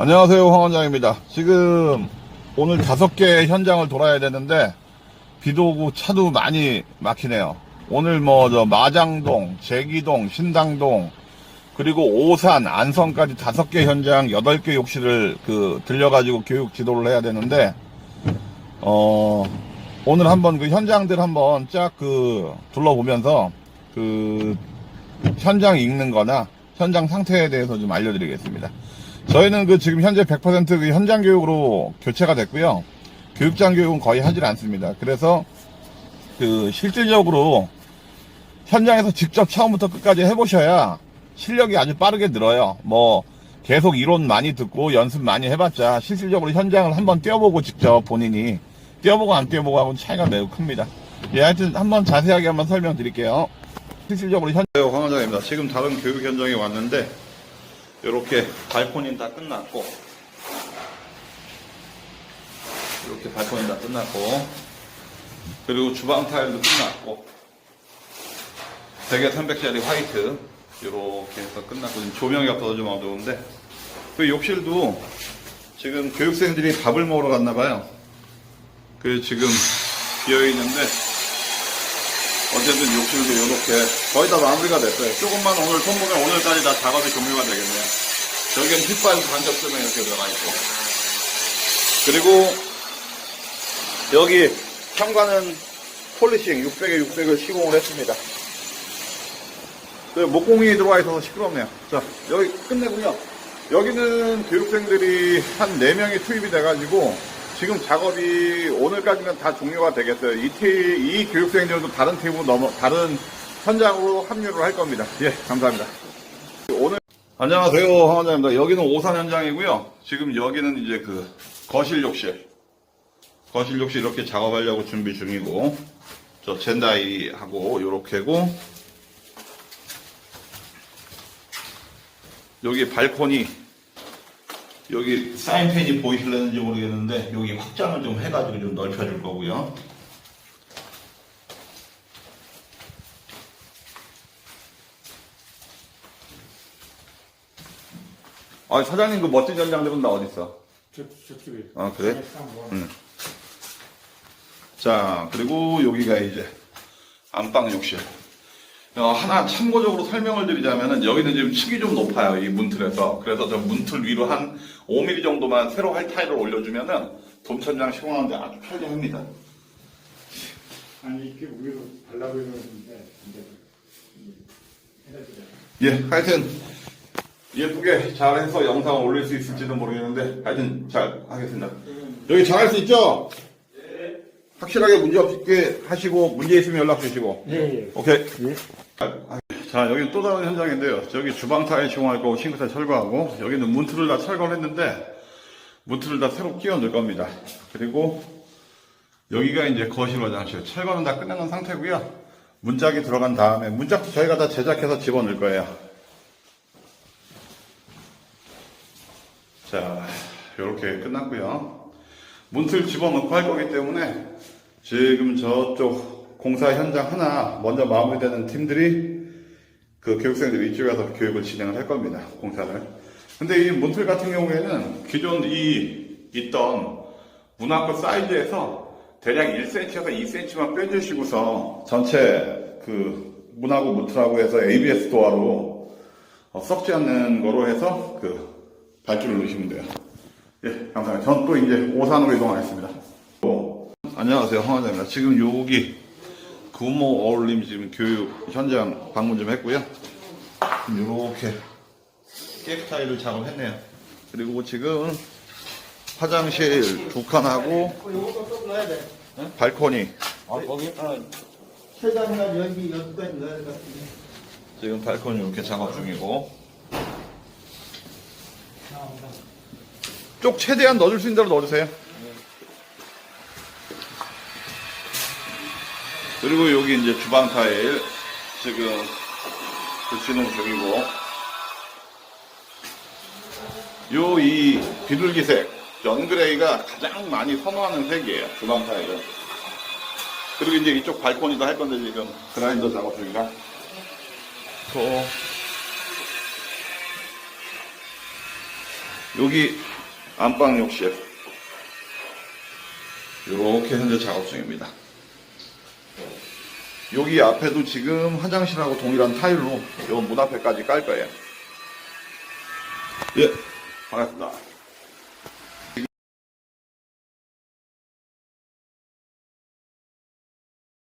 안녕하세요 황 원장입니다 지금 오늘 다섯 개 현장을 돌아야 되는데 비도 오고 차도 많이 막히네요 오늘 뭐 저 마장동 제기동 신당동 그리고 오산 안성까지 다섯 개 현장 여덟 개 욕실을 그 들려가지고 교육 지도를 해야 되는데 어 오늘 한번 그 현장들 한번 쫙 그 둘러보면서 그 현장 읽는 거나 현장 상태에 대해서 좀 알려드리겠습니다. 저희는 그 지금 현재 100%그 현장 교육으로 교체가 됐고요. 교육장 교육은 거의 하질 않습니다. 그래서 그 실질적으로 현장에서 직접 처음부터 끝까지 해보셔야 실력이 아주 빠르게 늘어요. 뭐 계속 이론 많이 듣고 연습 많이 해봤자 실질적으로 현장을 한번 뛰어보고 직접 본인이 뛰어보고 안 뛰어보고 하고는 차이가 매우 큽니다. 예, 하여튼 한번 자세하게 한번 설명드릴게요. 실질적으로 현 황원장입니다. 지금 다른 교육 현장에 왔는데 이렇게 발코니는 다 끝났고 이렇게 발코니 다 끝났고 그리고 주방 타일도 끝났고 100에 300짜리 화이트 이렇게 해서 끝났고 지금 조명이 없어서 좀 어두운데 그 욕실도 지금 교육생들이 밥을 먹으러 갔나 봐요. 그 지금 비어 있는데 어쨌든 욕실도 이렇게 거의 다 마무리가 됐어요. 조금만 오늘 손보면 오늘까지 다 작업이 종료가 되겠네요. 저기는 휘발 간접 쓰면 이렇게 들어가 있고. 그리고 여기 현관은 폴리싱 600에 600을 시공을 했습니다. 그 목공이 들어와 있어서 시끄럽네요. 자, 여기 끝내고요. 여기는 교육생들이 한 4명이 투입이 돼가지고 지금 작업이 오늘까지는 다 종료가 되겠어요. 이, 팀, 이 교육생들도 다른 팀으로 넘어, 다른 현장으로 합류를 할 겁니다. 예, 감사합니다. 오늘 안녕하세요, 황원장입니다. 여기는 오산 현장이고요. 지금 여기는 이제 그 거실 욕실, 거실 욕실 이렇게 작업하려고 준비 중이고, 저 젠다이하고 요렇게고, 여기 발코니, 여기 사인펜이 보이실려는지 모르겠는데, 여기 확장을 좀 해가지고 좀 넓혀줄 거고요. 아, 사장님 그 멋진 현장들은 다 어딨어? 저, 저쪽에. 아, 그래? 딱 뭐. 응. 자, 그리고 여기가 이제 안방 욕실. 어, 하나 참고적으로 설명을 드리자면은 여기는 지금 층이 좀 높아요. 이 문틀에서. 그래서 저 문틀 위로 한 5mm 정도만 새로 할 타일을 올려주면은 돔천장 시공하는데 아주 편리합니다. 아니, 이렇게 위로 발라고 있는데. 예, 하여튼 예쁘게 잘해서 영상을 올릴 수 있을지도 모르겠는데 하여튼 잘 하겠습니다. 여기 잘할 수 있죠? 확실하게 문제 없게 하시고 문제 있으면 연락 주시고. 예, 예. 오케이. 예. 아, 자, 여기 또 다른 현장인데요. 저기 주방 타일 시공할 거고 싱크대 철거하고 여기는 문틀을 다 철거를 했는데 문틀을 다 새로 끼워 넣을 겁니다. 그리고 여기가 이제 거실 화장실. 철거는 다 끝난 상태고요. 문짝이 들어간 다음에 문짝도 저희가 다 제작해서 집어넣을 거예요. 자, 이렇게 끝났고요. 문틀 집어넣고 할 거기 때문에 지금 저쪽 공사 현장 하나 먼저 마무리되는 팀들이 그 교육생들 이쪽에서 교육을 진행을 할 겁니다. 공사를. 근데 이 문틀 같은 경우에는 기존 이 있던 문학과 사이즈에서 대략 1cm에서 2cm만 빼주시고서 전체 그 문하고 문틀하고 해서 ABS 도화로 어, 썩지 않는 거로 해서 그 발주를 넣으시면 돼요. 예, 감사합니다. 전 또 이제 오산으로 이동하겠습니다. 또, 안녕하세요. 황화자입니다. 지금 여기 구모 어울림 지금 교육 현장 방문 좀 했고요. 이렇게 깨끗 타일을 작업했네요. 그리고 지금 화장실 두 칸하고? 발코니 아, 거기? 어. 최대한 여기, 여기까지 넣어야 될 것 같은데. 지금 발코니 이렇게 작업 중이고 쪽 최대한 넣어줄 수 있는 대로 넣어주세요. 그리고 여기 이제 주방 타일 지금 붙이는 중이고 요 이 비둘기색 연그레이가 가장 많이 선호하는 색이에요 주방 타일은 그리고 이제 이쪽 발코니도 할 건데 지금 그라인더 작업 중이라 또 여기 안방 욕실. 이렇게 현재 작업 중입니다. 여기 앞에도 지금 화장실하고 동일한 타일로 요문 앞에까지 깔 거예요. 예, 반갑습니다.